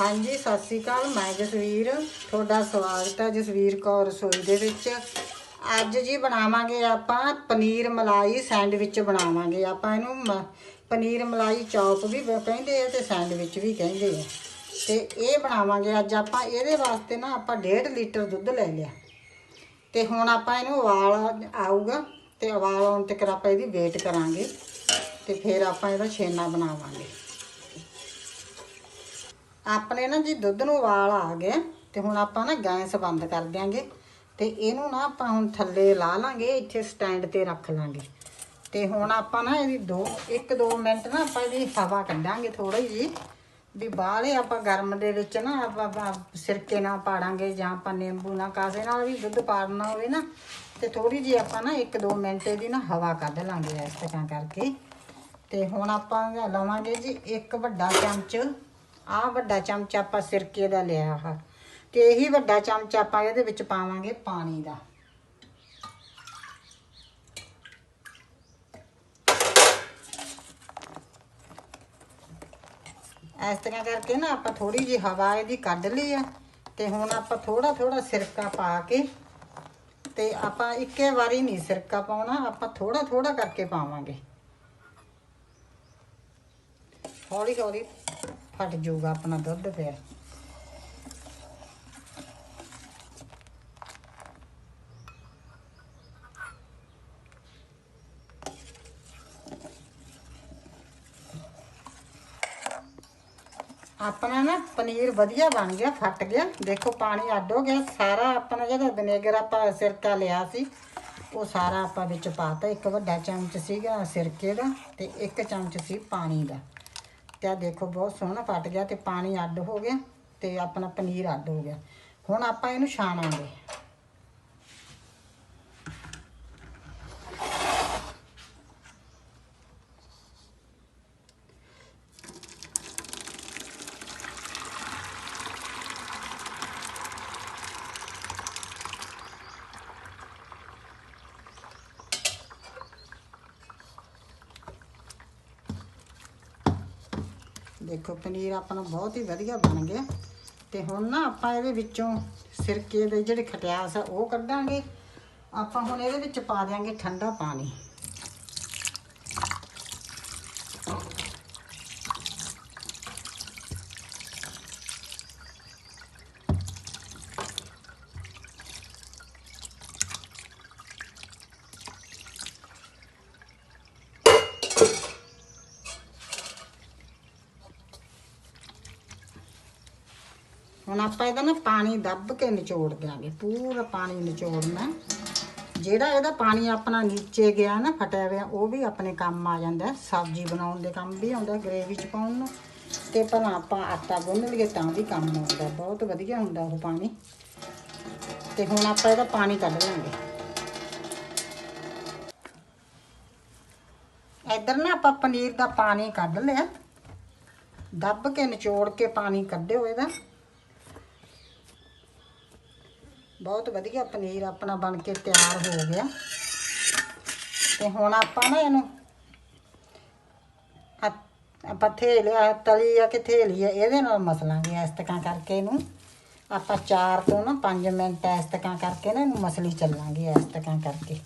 ਹਾਂਜੀ, ਸਤਿ ਸ੍ਰੀ ਅਕਾਲ। ਮੈਂ ਜਸਵੀਰ। ਤੁਹਾਡਾ ਸਵਾਗਤ ਹੈ ਜਸਵੀਰ ਕੌਰ ਰਸੋਈ ਦੇ ਵਿੱਚ। ਅੱਜ ਜੀ ਬਣਾਵਾਂਗੇ ਆਪਾਂ ਪਨੀਰ ਮਲਾਈ ਸੈਂਡਵਿਚ ਬਣਾਵਾਂਗੇ। ਆਪਾਂ ਇਹਨੂੰ ਮ- ਪਨੀਰ ਮਲਾਈ ਚੌਪ ਵੀ ਕਹਿੰਦੇ ਆ ਤੇ ਸੈਂਡਵਿਚ ਵੀ ਕਹਿੰਦੇ ਆ। ਤੇ ਇਹ ਬਣਾਵਾਂਗੇ। ਅੱਜ ਆਪਾਂ ਇਹਦੇ ਵਾਸਤੇ ਨਾ ਆਪਾਂ 1.5 ਲੀਟਰ ਦੁੱਧ ਲੈ ਲਿਆ। ਤੇ ਹੁਣ ਆਪਾਂ ਇਹਨੂੰ ਉਬਾਲ ਆਊਗਾ ਤੇ ਉਬਾਲ ਆਉਣ ਤੱਕ ਆਪਾਂ ਇਹਦੀ ਵੇਟ ਕਰਾਂਗੇ। ਤੇ ਫਿਰ ਆਪਾਂ ਇਹਦਾ ਛੇਨਾ ਬਣਾਵਾਂਗੇ। ਆਪਣੇ ਨਾ ਜੀ ਦੁੱਧ ਨੂੰ ਉਬਾਲ ਆ ਗਿਆ ਤੇ ਹੁਣ ਆਪਾਂ ਨਾ ਗੈਸ ਬੰਦ ਕਰ ਦਿਆਂਗੇ ਤੇ ਇਹਨੂੰ ਨਾ ਆਪਾਂ ਹੁਣ ਥੱਲੇ ਲਾ ਲਾਂਗੇ, ਇੱਥੇ ਸਟੈਂਡ ਤੇ ਰੱਖ ਲਾਂਗੇ। ਤੇ ਹੁਣ ਆਪਾਂ ਨਾ ਇਹਦੀ 2 1-2 ਮਿੰਟ ਨਾ ਆਪਾਂ ਇਹਦੀ ਹਵਾ ਕੱਢਾਂਗੇ ਥੋੜੀ ਜੀ ਵੀ ਬਾਹਲੇ ਆਪਾਂ ਗਰਮ ਦੇ ਵਿੱਚ ਨਾ ਆਪਾਂ ਆਪਾਂ ਸਿਰਕੇ ਨਾਲ ਪਾੜਾਂਗੇ ਜਾਂ ਆਪਾਂ ਨਿੰਬੂ ਨਾਲ, ਕਾਸੇ ਨਾਲ ਵੀ ਦੁੱਧ ਪਾੜਨਾ ਹੋਵੇ ਨਾ, ਤੇ ਥੋੜੀ ਜੀ ਆਪਾਂ ਨਾ 1-2 ਮਿੰਟ ਇਹਦੀ ਨਾ ਹਵਾ ਕੱਢ ਲਾਂਗੇ ਇਸ ਤਰ੍ਹਾਂ ਕਰਕੇ। ਤੇ ਹੁਣ ਆਪਾਂ ਲਵਾਂਗੇ ਜੀ ਇੱਕ ਵੱਡਾ ਚਮਚ ਆਹ ਵੱਡਾ ਚਮਚ ਆਪਾਂ ਸਿਰਕੇ ਦਾ ਲਿਆ ਆ ਤੇ ਇਹੀ ਵੱਡਾ ਚਮਚ ਆਪਾਂ ਇਹਦੇ ਵਿੱਚ ਪਾਵਾਂਗੇ ਪਾਣੀ ਦਾ। ਇਸ ਤਰ੍ਹਾਂ ਕਰਕੇ ਨਾ ਆਪਾਂ ਥੋੜੀ ਜਿਹੀ ਹਵਾ ਇਹਦੀ ਕੱਢ ਲਈ ਆ ਤੇ ਹੁਣ ਆਪਾਂ ਥੋੜਾ ਥੋੜਾ ਸਿਰਕਾ ਪਾ ਕੇ ਤੇ ਆਪਾਂ ਇੱਕੇ ਵਾਰੀ ਨਹੀਂ ਸਿਰਕਾ ਪਾਉਣਾ, ਆਪਾਂ ਥੋੜਾ ਥੋੜਾ ਕਰਕੇ ਪਾਵਾਂਗੇ। ਹੌਲੀ ਹੌਲੀ ਫਟ ਜਾਊਗਾ ਆਪਣਾ ਦੁੱਧ ਫਿਰ। ਆਪਣਾ ਨਾ ਪਨੀਰ ਵਧੀਆ ਬਣ ਗਿਆ, ਫਟ ਗਿਆ। ਦੇਖੋ ਪਾਣੀ ਅੱਡ ਹੋ ਗਿਆ। ਸਾਰਾ ਆਪਣਾ ਜਿਹੜਾ ਵਿਨੇਗਰ ਆਪਾਂ ਸਿਰਕਾ ਲਿਆ ਸੀ, ਉਹ ਸਾਰਾ ਆਪਾਂ ਵਿੱਚ ਪਾਤਾ। ਇੱਕ ਵੱਡਾ ਚਮਚ ਸੀਗਾ ਸਿਰਕੇ ਦਾ ਤੇ ਇੱਕ ਚਮਚ ਸੀ ਪਾਣੀ ਦਾ। ਤੇ ਆ ਦੇਖੋ ਬਹੁਤ ਸੋਹਣਾ ਫਟ ਗਿਆ ਤੇ ਪਾਣੀ ਅੱਡ ਹੋ ਗਿਆ ਤੇ ਆਪਣਾ ਪਨੀਰ ਅੱਡ ਹੋ ਗਿਆ। ਹੁਣ ਆਪਾਂ ਇਹਨੂੰ ਛਾਣਾਂਗੇ। ਦੇਖੋ, ਪਨੀਰ ਆਪਾਂ ਨੂੰ ਬਹੁਤ ਹੀ ਵਧੀਆ ਬਣ ਗਿਆ। ਤੇ ਹੁਣ ਨਾ ਆਪਾਂ ਇਹਦੇ ਵਿੱਚੋਂ ਸਿਰਕੇ ਦੇ ਜਿਹੜੇ ਖਟਿਆਸ ਆ, ਉਹ ਕੱਢਾਂਗੇ। ਆਪਾਂ ਹੁਣ ਇਹਦੇ ਵਿੱਚ ਪਾ ਦਿਆਂਗੇ ਠੰਡਾ ਪਾਣੀ। ਆਪਾਂ ਇਹਦਾ ਨਾ ਪਾਣੀ ਦੱਬ ਕੇ ਨਿਚੋੜ ਦਿਆਂਗੇ, ਪੂਰਾ ਪਾਣੀ ਨਿਚੋੜਨਾ। ਜਿਹੜਾ ਇਹਦਾ ਪਾਣੀ ਆਪਣਾ ਨੀਚੇ ਗਿਆ ਨਾ, ਫਟਿਆ ਹੋਇਆ, ਉਹ ਵੀ ਆਪਣੇ ਕੰਮ ਆ ਜਾਂਦਾ ਸਬਜ਼ੀ ਬਣਾਉਣ ਦੇ ਕੰਮ ਵੀ ਆਉਂਦਾ ਗ੍ਰੇਵੀ ਚ ਪਾਉਣ ਨੂੰ। ਤੇ ਭਲਾ ਆਪਾਂ ਆਟਾ ਗੁੰਨ ਲਈਏ ਤਾਂ ਵੀ ਕੰਮ ਆਉਂਦਾ ਬਹੁਤ ਵਧੀਆ ਹੁੰਦਾ ਉਹ ਪਾਣੀ। ਤੇ ਹੁਣ ਆਪਾਂ ਇਹਦਾ ਪਾਣੀ ਕੱਢ ਲਾਂਗੇ। ਇੱਧਰ ਨਾ ਆਪਾਂ ਪਨੀਰ ਦਾ ਪਾਣੀ ਕੱਢ ਲਿਆ। ਦੱਬ ਕੇ ਨਿਚੋੜ ਕੇ ਪਾਣੀ ਕੱਢਿਓ ਇਹਦਾ। ਬਹੁਤ ਵਧੀਆ ਪਨੀਰ ਆਪਣਾ ਬਣ ਕੇ ਤਿਆਰ ਹੋ ਗਿਆ। ਤੇ ਹੁਣ ਆਪਾਂ ਨਾ ਇਹਨੂੰ ਆਪਾਂ ਥੇਲਿਆ ਤਲੀ ਆ ਕਿ ਥੇਲੀ ਆ, ਇਹਦੇ ਨਾਲ ਮਸਲਾਂਗੇ ਇਸ ਤਰ੍ਹਾਂ ਕਰਕੇ ਇਹਨੂੰ। ਆਪਾਂ 4 ਤੋਂ ਨਾ 5 ਮਿੰਟ ਇਸ ਤਰ੍ਹਾਂ ਕਰਕੇ ਨਾ ਇਹਨੂੰ ਮਸਲੀ ਚੱਲਾਂਗੇ ਇਸ ਤਰ੍ਹਾਂ ਕਰਕੇ।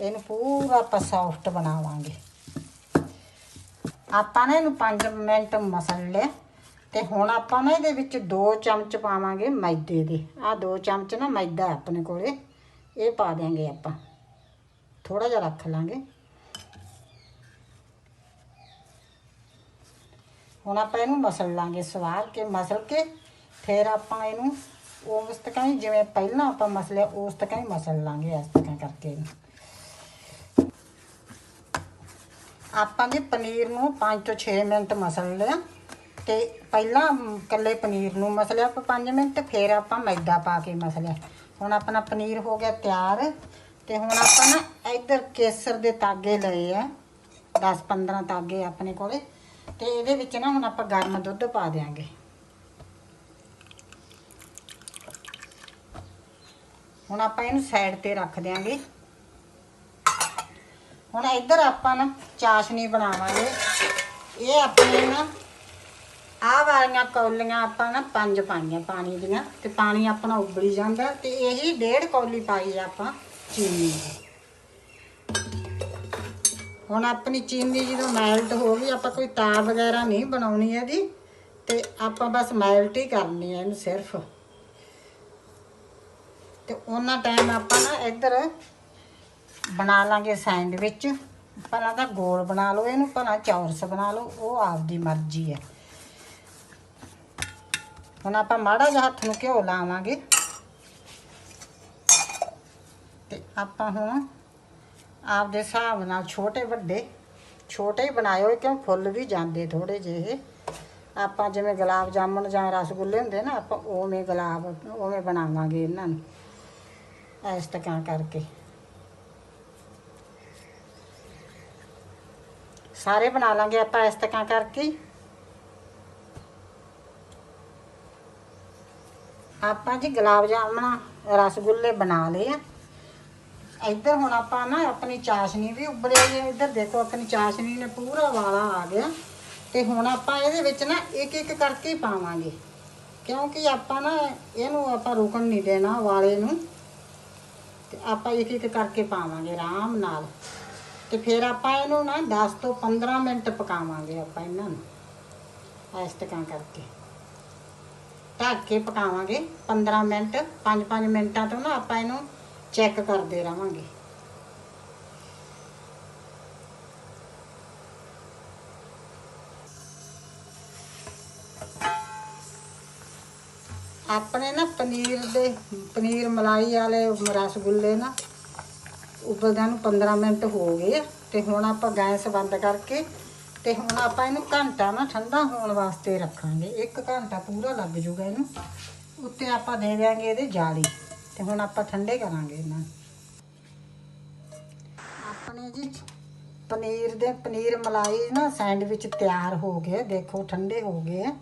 ਇਹਨੂੰ ਪੂਰਾ ਆਪਾਂ ਸੌਫਟ ਬਣਾਵਾਂਗੇ। ਆਪਾਂ ਨੇ ਇਹਨੂੰ 5 ਮਿੰਟ ਮਸਲ ਲਿਆ। ਤੇ ਹੁਣ ਆਪਾਂ ਨਾ ਇਹਦੇ ਵਿੱਚ 2 ਚਮਚ ਪਾਵਾਂਗੇ ਮੈਦੇ ਦੇ। ਆਹ 2 ਚਮਚ ਨਾ ਮੈਦਾ ਆਪਣੇ ਕੋਲੇ, ਇਹ ਪਾ ਦਿਆਂਗੇ ਆਪਾਂ। ਥੋੜਾ ਜਿਹਾ ਰੱਖ ਲਾਂਗੇ। ਹੁਣ ਆਪਾਂ ਇਹਨੂੰ ਮਸਲ ਲਾਂਗੇ ਸਵਾਰ ਕੇ, ਮਸਲ ਕੇ, ਫਿਰ ਆਪਾਂ ਇਹਨੂੰ ਉਸ ਤਰ੍ਹਾਂ ਹੀ, ਜਿਵੇਂ ਪਹਿਲਾਂ ਆਪਾਂ ਮਸਲਿਆ, ਉਸ ਤਰ੍ਹਾਂ ਹੀ ਮਸਲ ਲਾਂਗੇ ਇਸ ਤਰ੍ਹਾਂ ਕਰਕੇ ਆਪਾਂ ਨੇ ਪਨੀਰ ਨੂੰ 5 ਤੋਂ 6 ਮਿੰਟ ਮਸਲ ਲਿਆ। ਤੇ ਪਹਿਲਾਂ ਮ, ਕੱਲੇ ਪਨੀਰ ਨੂੰ ਮਸਲਿਆ ਆਪਾਂ 5 ਮਿੰਟ ਫਿਰ ਆਪਾਂ ਮੈਦਾ ਪਾ ਕੇ ਮਸਲਿਆ। ਹੁਣ ਆਪਣਾ ਪਨੀਰ ਹੋ ਗਿਆ ਤਿਆਰ ਤੇ ਹੁਣ ਆਪਾਂ ਨਾ ਇੱਧਰ ਕੇਸਰ ਦੇ ਤਾਗੇ ਲਏ ਆ 10-15 ਤਾਗੇ ਆਪਣੇ ਕੋਲੇ ਤੇ ਇਹਦੇ ਵਿੱਚ ਨਾ ਹੁਣ ਆਪਾਂ ਗਰਮ ਦੁੱਧ ਪਾ ਦਿਆਂਗੇ। ਹੁਣ ਆਪਾਂ ਇਹਨੂੰ ਸਾਈਡ ਤੇ ਰੱਖ ਦਿਆਂਗੇ। ਹੁਣ ਇੱਧਰ ਆਪਾਂ ਨਾ ਚਾਸ਼ਨੀ ਬਣਾਵਾਂਗੇ। ਇਹ ਆਪਣੇ ਨਾ ਆਹ ਵਾਲੀਆਂ ਕੌਲੀਆਂ ਆਪਾਂ ਨਾ ਪੰਜ ਪਾਈਆਂ ਪਾਣੀ ਦੀਆਂ ਤੇ ਪਾਣੀ ਆਪਣਾ ਉਬਲੀ ਜਾਂਦਾ ਤੇ ਇਹੀ ਡੇਢ ਕੌਲੀ ਪਾਈ ਆ ਆਪਾਂ ਚੀਨੀ ਹੁਣ ਆਪਣੀ ਚੀਨੀ ਜਦੋਂ ਮੈਲਟ ਹੋ ਗਈ, ਆਪਾਂ ਕੋਈ ਤਾ ਵਗੈਰਾ ਨਹੀਂ ਬਣਾਉਣੀ ਇਹਦੀ ਤੇ ਆਪਾਂ ਬਸ ਮੈਲਟ ਹੀ ਕਰਨੀ ਹੈ ਇਹਨੂੰ ਸਿਰਫ। ਤੇ ਉਹਨਾਂ ਟਾਈਮ ਆਪਾਂ ਨਾ ਇੱਧਰ ਬਣਾ ਲਾਂਗੇ ਸੈਂਡਵਿਚ ਪਹਿਲਾਂ ਤਾਂ ਗੋਲ ਬਣਾ ਲਓ ਇਹਨੂੰ, ਭਲਾ ਚੌਰਸ ਬਣਾ ਲਓ, ਉਹ ਆਪਦੀ ਮਰਜ਼ੀ ਹੈ। ਹੁਣ ਆਪਾਂ ਮਾੜਾ ਜਿਹਾ ਹੱਥ ਨੂੰ ਘਿਓ ਲਾਵਾਂਗੇ। ਤੇ ਆਪਾਂ ਹੁਣ ਆਪਦੇ ਹਿਸਾਬ ਨਾਲ ਛੋਟੇ ਵੱਡੇ, ਛੋਟੇ ਹੀ ਹੋਏ ਕਿਉਂ ਫੁੱਲ ਵੀ ਜਾਂਦੇ ਥੋੜੇ ਜਿਹੇ। ਆਪਾਂ ਜਿਵੇਂ ਗੁਲਾਬ ਜਾਮਣ ਜਾਂ ਰਸਗੁੱਲੇ ਹੁੰਦੇ ਨਾ, ਆਪਾਂ ਉਵੇਂ ਗੁਲਾਬ, ਉਵੇਂ ਬਣਾਵਾਂਗੇ ਇਹਨਾਂ ਨੂੰ, ਇਸ ਤਰ੍ਹਾਂ ਕਰਕੇ। ਸਾਰੇ ਬਣਾ ਲਾਂਗੇ ਆਪਾਂ ਇਸ ਤਰ੍ਹਾਂ ਕਰਕੇ। ਆਪਾਂ ਜੀ ਗੁਲਾਬ ਜਾਮਣਾ, ਰਸਗੁੱਲੇ ਬਣਾ ਲਏ ਆ। ਇੱਧਰ ਹੁਣ ਆਪਾਂ ਨਾ ਆਪਣੀ ਚਾਸ਼ਨੀ ਵੀ ਉਬਲੇ ਇੱਧਰ ਦੇਖੋ, ਆਪਣੀ ਚਾਸ਼ਨੀ ਨੇ ਪੂਰਾ ਵਾਲਾ ਆ ਗਿਆ। ਤੇ ਹੁਣ ਆਪਾਂ ਇਹਦੇ ਵਿੱਚ ਨਾ ਇੱਕ ਇੱਕ ਕਰਕੇ ਪਾਵਾਂਗੇ। ਕਿਉਂਕਿ ਆਪਾਂ ਨਾ ਇਹਨੂੰ ਆਪਾਂ ਰੁਕਣ ਨਹੀਂ ਦੇਣਾ ਵਾਲੇ ਨੂੰ। ਤੇ ਆਪਾਂ ਇੱਕ ਇੱਕ ਕਰਕੇ ਪਾਵਾਂਗੇ ਆਰਾਮ ਨਾਲ। ਤੇ ਫਿਰ ਆਪਾਂ ਇਹਨੂੰ ਨਾ 10 ਤੋਂ 15 ਮਿੰਟ ਪਕਾਵਾਂਗੇ ਆਪਾਂ ਇਹਨਾਂ ਨੂੰ। ਇਸ ਤਰ੍ਹਾਂ ਕਰਕੇ। ਢੱਕ ਕੇ ਪਕਾਵਾਂਗੇ। 15 ਮਿੰਟ 5-5 ਮਿੰਟਾਂ ਤੋਂ ਨਾ ਆਪਾਂ ਇਹਨੂੰ ਚੈੱਕ ਕਰਦੇ ਰਵਾਂਗੇ। ਆਪਣੇ ਨਾ ਪਨੀਰ ਦੇ, ਪਨੀਰ ਮਲਾਈ ਵਾਲੇ ਰਸਗੁੱਲੇ ਨਾ ਉਬਲਦਿਆਂ ਨੂੰ 15 ਮਿੰਟ ਹੋ ਗਏ ਆ। ਤੇ ਹੁਣ ਆਪਾਂ ਗੈਸ ਬੰਦ ਕਰਕੇ ਤੇ ਹੁਣ ਆਪਾਂ ਇਹਨੂੰ ਘੰਟਾ ਨਾ ਠੰਡਾ ਹੋਣ ਵਾਸਤੇ ਰੱਖਾਂਗੇ। ਇੱਕ ਘੰਟਾ ਪੂਰਾ ਲੱਗ ਜੂਗਾ ਇਹਨੂੰ। ਉੱਤੇ ਆਪਾਂ ਦੇ ਦਿਆਂਗੇ ਇਹਦੇ ਜਾਲੀ। ਤੇ ਹੁਣ ਆਪਾਂ ਠੰਡੇ ਕਰਾਂਗੇ ਇਹਨਾਂ ਨੂੰ। ਆਪਣੇ ਜੀ ਪਨੀਰ ਦੇ ਪਨੀਰ ਮਲਾਈ ਨਾ ਸੈਂਡਵਿਚ ਤਿਆਰ ਹੋ ਗਏ। ਦੇਖੋ, ਠੰਡੇ ਹੋ ਗਏ। ਆ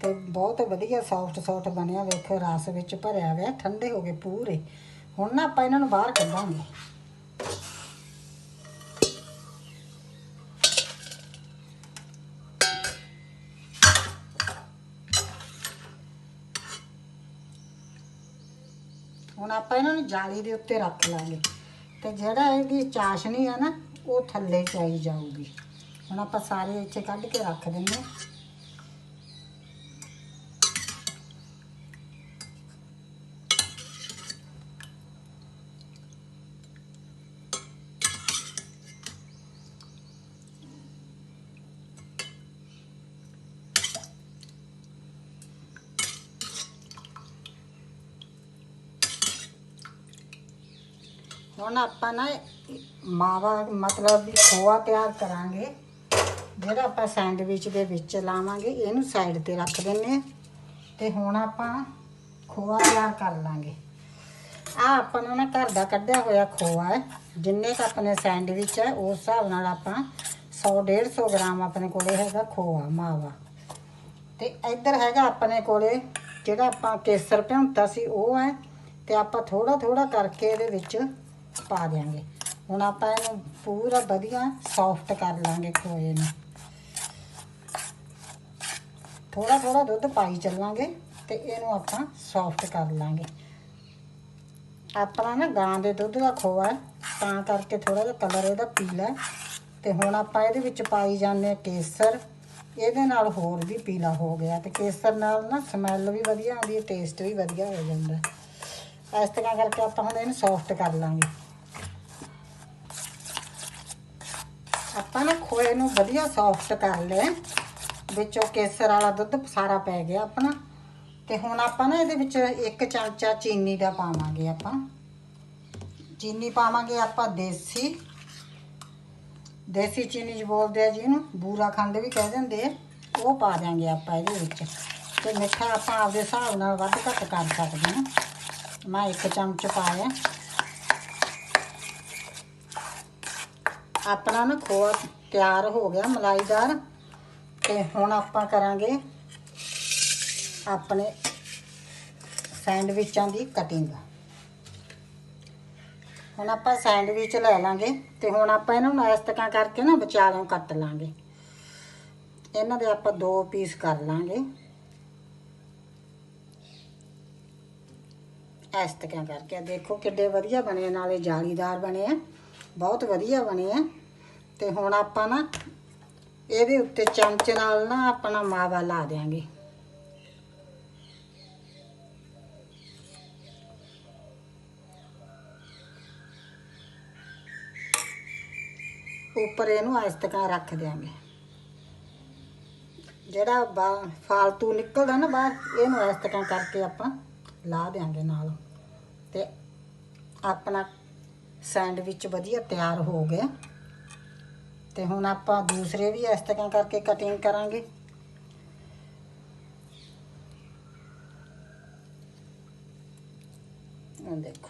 ਤੇ ਬਹੁਤ ਵਧੀਆ ਸੌਫਟ ਸੌਫਟ ਬਣਿਆ। ਵੇਖੋ, ਰਸ ਵਿੱਚ ਭਰਿਆ ਹੋਇਆ। ਠੰਡੇ ਹੋ ਗਏ ਪੂਰੇ। ਹੁਣ ਨਾ ਆਪਾਂ ਇਹਨਾਂ ਨੂੰ ਬਾਹਰ ਕੱਢਾਂਗੇ। ਹੁਣ ਆਪਾਂ ਇਹਨਾਂ ਨੂੰ ਜਾਲੀ ਦੇ ਉੱਤੇ ਰੱਖ ਲਾਂਗੇ। ਤੇ ਜਿਹੜਾ ਇਹਦੀ ਚਾਸ਼ਨੀ ਆ ਨਾ, ਉਹ ਥੱਲੇ ਚਾਈ ਜਾਊਗੀ। ਹੁਣ ਆਪਾਂ ਸਾਰੇ ਇੱਥੇ ਕੱਢ ਕੇ ਰੱਖ ਦਿੰਦੇ ਹੁਣ ਆਪਾਂ ਨਾ ਮਾਵਾ ਮਤਲਬ ਵੀ ਖੋਆ ਤਿਆਰ ਕਰਾਂਗੇ। ਜਿਹੜਾ ਆਪਾਂ ਸੈਂਡਵਿਚ ਦੇ ਵਿੱਚ ਲਾਵਾਂਗੇ, ਇਹਨੂੰ ਸਾਈਡ ਤੇ ਰੱਖ ਦਿੰਨੇ ਆ। ਤੇ ਹੁਣ ਆਪਾਂ ਖੋਆ ਤਿਆਰ ਕਰ ਲਾਂਗੇ। ਆ ਆਪਾਂ ਨੂੰ ਨਾ ਘਰ ਦਾ ਕੱਢਿਆ ਹੋਇਆ ਖੋਆ ਹੈ। ਜਿੰਨੇ ਕ ਆਪਣੇ ਸੈਂਡਵਿਚ ਹੈ, ਉਸ ਹਿਸਾਬ ਨਾਲ ਆਪਾਂ 100 150 ਗ੍ਰਾਮ ਆਪਣੇ ਕੋਲੇ ਹੈਗਾ ਖੋਆ, ਮਾਵਾ। ਤੇ ਇੱਧਰ ਹੈਗਾ ਆਪਣੇ ਕੋਲੇ ਜਿਹੜਾ ਆਪਾਂ ਕੇਸਰ ਭਿਉਂਤਾ ਸੀ, ਉਹ ਹੈ। ਤੇ ਆਪਾਂ ਥੋੜਾ ਥੋੜਾ ਕਰਕੇ ਇਹਦੇ ਵਿੱਚ ਪਾ ਦਿਆਂਗੇ। ਹੁਣ ਆਪਾਂ ਇਹਨੂੰ ਪੂਰਾ ਵਧੀਆ ਸੌਫਟ ਕਰ ਲਾਂਗੇ ਖੋਏ ਨੂੰ। ਥੋੜਾ ਥੋੜਾ ਦੁੱਧ ਪਾਈ ਚੱਲਾਂਗੇ ਤੇ ਇਹਨੂੰ ਆਪਾਂ ਸੌਫਟ ਕਰ ਲਾਂਗੇ। ਆਪਣਾ ਨਾ ਗਾਂ ਦੇ ਦੁੱਧ ਦਾ ਖੋਆ ਤਾਂ ਕਰਕੇ ਥੋੜਾ ਜਿਹਾ ਕਲਰ ਇਹਦਾ ਪੀਲਾ ਹੈ। ਤੇ ਹੁਣ ਆਪਾਂ ਇਹਦੇ ਵਿੱਚ ਪਾਈ ਜਾਂਦੇ ਹਾਂ ਕੇਸਰ। ਇਹਦੇ ਨਾਲ ਹੋਰ ਵੀ ਪੀਲਾ ਹੋ ਗਿਆ ਤੇ ਕੇਸਰ ਨਾਲ ਨਾ ਸਮੈਲ ਵੀ ਵਧੀਆ ਆਉਂਦੀ ਹੈ ਟੇਸਟ ਵੀ ਵਧੀਆ ਹੋ ਜਾਂਦਾ ਇਸ ਤਰ੍ਹਾਂ ਕਰਕੇ ਆਪਾਂ ਹੁਣ ਇਹਨੂੰ ਸੌਫਟ ਕਰ ਲਾਂਗੇ। ਆਪਾਂ ਨਾ ਖੋਏ ਨੂੰ ਵਧੀਆ ਸੌਫਟ ਕਰ ਲਿਆ ਵਿੱਚੋਂ ਕੇਸਰ ਵਾਲਾ ਦੁੱਧ ਸਾਰਾ ਪੈ ਗਿਆ ਆਪਣਾ। ਤੇ ਹੁਣ ਆਪਾਂ ਨਾ ਇਹਦੇ ਵਿੱਚ ਇੱਕ ਚਮਚਾ ਚੀਨੀ ਦਾ ਪਾਵਾਂਗੇ ਆਪਾਂ। ਚੀਨੀ ਪਾਵਾਂਗੇ ਆਪਾਂ ਦੇਸੀ। ਦੇਸੀ ਚੀਨੀ ਜੀ ਬੋਲਦੇ ਆ ਜਿਹਨੂੰ, ਬੂਰਾ ਖੰਡ ਵੀ ਕਹਿ ਦਿੰਦੇ ਆ। ਉਹ ਪਾ ਦਿਆਂਗੇ ਆਪਾਂ ਇਹਦੇ ਵਿੱਚ। ਤੇ ਮਿੱਠਾ ਆਪਾਂ ਆਪਦੇ ਹਿਸਾਬ ਨਾਲ ਵੱਧ ਘੱਟ ਕਰ ਸਕਦੇ ਹਾਂ। ਮੈਂ ਇੱਕ ਚਮਚ ਪਾਇਆ। ਆਪਣਾ ਨਾ ਖੋਆ ਤਿਆਰ ਹੋ ਗਿਆ ਮਲਾਈਦਾਰ ਤੇ ਹੁਣ ਆਪਾਂ ਕਰਾਂਗੇ ਆਪਣੇ ਸੈਂਡਵਿਚਾਂ ਦੀ ਕਟਿੰਗ। ਹੁਣ ਆਪਾਂ ਸੈਂਡਵਿਚ ਲੈ ਲਾਂਗੇ ਤੇ ਹੁਣ ਆਪਾਂ ਇਹਨਾਂ ਨੂੰ ਇਸ ਤਰ੍ਹਾਂ ਕਰਕੇ ਨਾ ਵਿਚਾਲੋਂ ਕੱਟ ਲਾਂਗੇ। ਇਹਨਾਂ ਦੇ ਆਪਾਂ ਦੋ ਪੀਸ ਕਰ ਲਾਂਗੇ। ਇਸ ਤਰ੍ਹਾਂ ਕਰਕੇ। ਦੇਖੋ ਕਿੱਡੇ ਵਧੀਆ ਬਣੇ ਨਾਲੇ ਜਾਲੀਦਾਰ ਬਣੇ ਆ, ਬਹੁਤ ਵਧੀਆ ਬਣੇ ਆ। ਤੇ ਹੁਣ ਆਪਾਂ ਨਾ ਇਹਦੇ ਉੱਤੇ ਚਮਚ ਨਾਲ ਨਾ ਆਪਣਾ ਮਾਵਾ ਲਾ ਦਿਆਂਗੇ। ਉੱਪਰ ਇਹਨੂੰ ਇਸ ਤਰ੍ਹਾਂ ਰੱਖ ਦਿਆਂਗੇ। ਜਿਹੜਾ ਫਾਲਤੂ ਨਿਕਲਦਾ ਨਾ ਬਾਹਰ, ਇਹਨੂੰ ਇਸ ਤਰ੍ਹਾਂ ਕਰਕੇ ਆਪਾਂ ਲਾ ਦਿਆਂਗੇ ਨਾਲ। ਤੇ ਆਪਣਾ ਸੈਂਡਵਿਚ ਵਧੀਆ ਤਿਆਰ ਹੋ ਗਿਆ। ਤੇ ਹੁਣ ਆਪਾਂ ਦੂਸਰੇ ਵੀ ਇਸ ਤਰ੍ਹਾਂ ਕਰਕੇ ਕਟਿੰਗ ਕਰਾਂਗੇ ਇਹ ਦੇਖੋ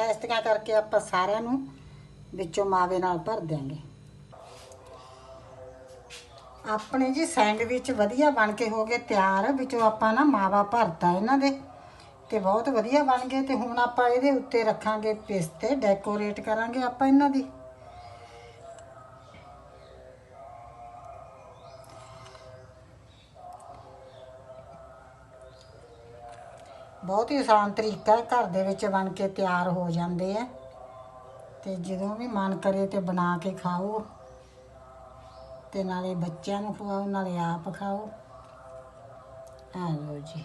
ਇਸ ਤਰ੍ਹਾਂ ਕਰਕੇ ਆਪਾਂ ਸਾਰਿਆਂ ਨੂੰ ਵਿੱਚੋਂ ਮਾਵੇ ਨਾਲ ਭਰ ਦਿਆਂਗੇ ਆਪਣੇ ਜੀ ਸੈਂਡਵਿਚ ਵਧੀਆ ਬਣ ਕੇ ਹੋ ਗਏ ਤਿਆਰ, ਵਿੱਚੋਂ ਆਪਾਂ ਨਾ ਮਾਵਾ ਭਰਤਾ ਇਹਨਾਂ ਦੇ ਤੇ ਬਹੁਤ ਵਧੀਆ ਬਣ ਗਏ ਤੇ ਹੁਣ ਆਪਾਂ ਇਹਦੇ ਉੱਤੇ ਰੱਖਾਂਗੇ ਪਿਸਤੇ, ਡੈਕੋਰੇਟ ਕਰਾਂਗੇ ਆਪਾਂ ਇਹਨਾਂ ਦੀ। ਬਹੁਤ ਹੀ ਆਸਾਨ ਤਰੀਕਾ ਹੈ, ਘਰ ਦੇ ਵਿੱਚ ਬਣ ਕੇ ਤਿਆਰ ਹੋ ਜਾਂਦੇ ਆ। ਤੇ ਜਦੋਂ ਵੀ ਮਨ ਕਰੇ ਤੇ ਬਣਾ ਕੇ ਖਾਓ। ਤੇ ਨਾਲੇ ਬੱਚਿਆਂ ਨੂੰ ਖਵਾਓ, ਨਾਲੇ ਆਪ ਖਾਓ। ਆ ਲਓ ਜੀ।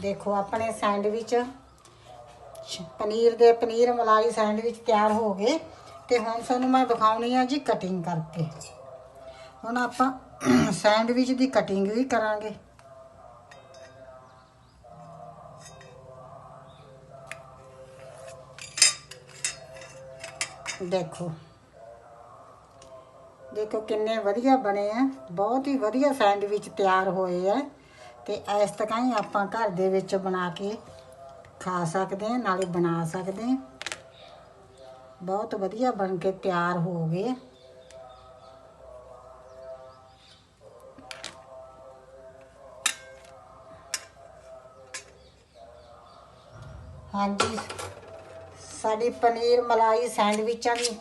ਦੇਖੋ, ਆਪਣੇ ਸੈਂਡਵਿਚ ਪਨੀਰ ਦੇ ਪਨੀਰ ਮਲਾਈ ਸੈਂਡਵਿਚ ਤਿਆਰ ਹੋ ਗਏ ਤੇ ਹੁਣ ਤੁਹਾਨੂੰ ਮੈਂ ਦਿਖਾਉਣੀ ਆ ਜੀ ਕਟਿੰਗ ਕਰਕੇ। ਹੁਣ ਆਪਾਂ ਸੈਂਡਵਿਚ ਦੀ ਕਟਿੰਗ ਵੀ ਕਰਾਂਗੇ। ਦੇਖੋ ਦੇਖੋ ਕਿੰਨੇ ਵਧੀਆ ਬਣੇ ਆ, ਬਹੁਤ ਹੀ ਵਧੀਆ ਸੈਂਡਵਿਚ ਤਿਆਰ ਹੋਏ ਆ ਤੇ ਇਸ ਤਰ੍ਹਾਂ ਹੀ ਆਪਾਂ ਘਰ ਦੇ ਵਿੱਚ ਬਣਾ ਕੇ ਖਾ ਸਕਦੇ ਹਾਂ, ਨਾਲੇ ਬਣਾ ਸਕਦੇ ਹਾਂ। ਬਹੁਤ ਵਧੀਆ ਬਣ ਕੇ ਤਿਆਰ ਹੋ ਗਏ। ਹਾਂਜੀ, ਸਾਡੀ ਪਨੀਰ ਮਲਾਈ ਸੈਂਡਵਿਚਾਂ ਦੀ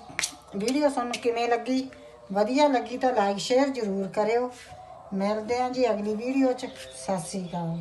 ਵੀਡੀਓ ਤੁਹਾਨੂੰ ਕਿਵੇਂ ਲੱਗੀ? ਵਧੀਆ ਲੱਗੀ ਤਾਂ ਲਾਈਕ ਸ਼ੇਅਰ ਜ਼ਰੂਰ ਕਰਿਓ। ਮਿਲਦੇ ਹਾਂ ਜੀ ਅਗਲੀ ਵੀਡੀਓ 'ਚ। ਸਤਿ ਸ੍ਰੀ ਅਕਾਲ।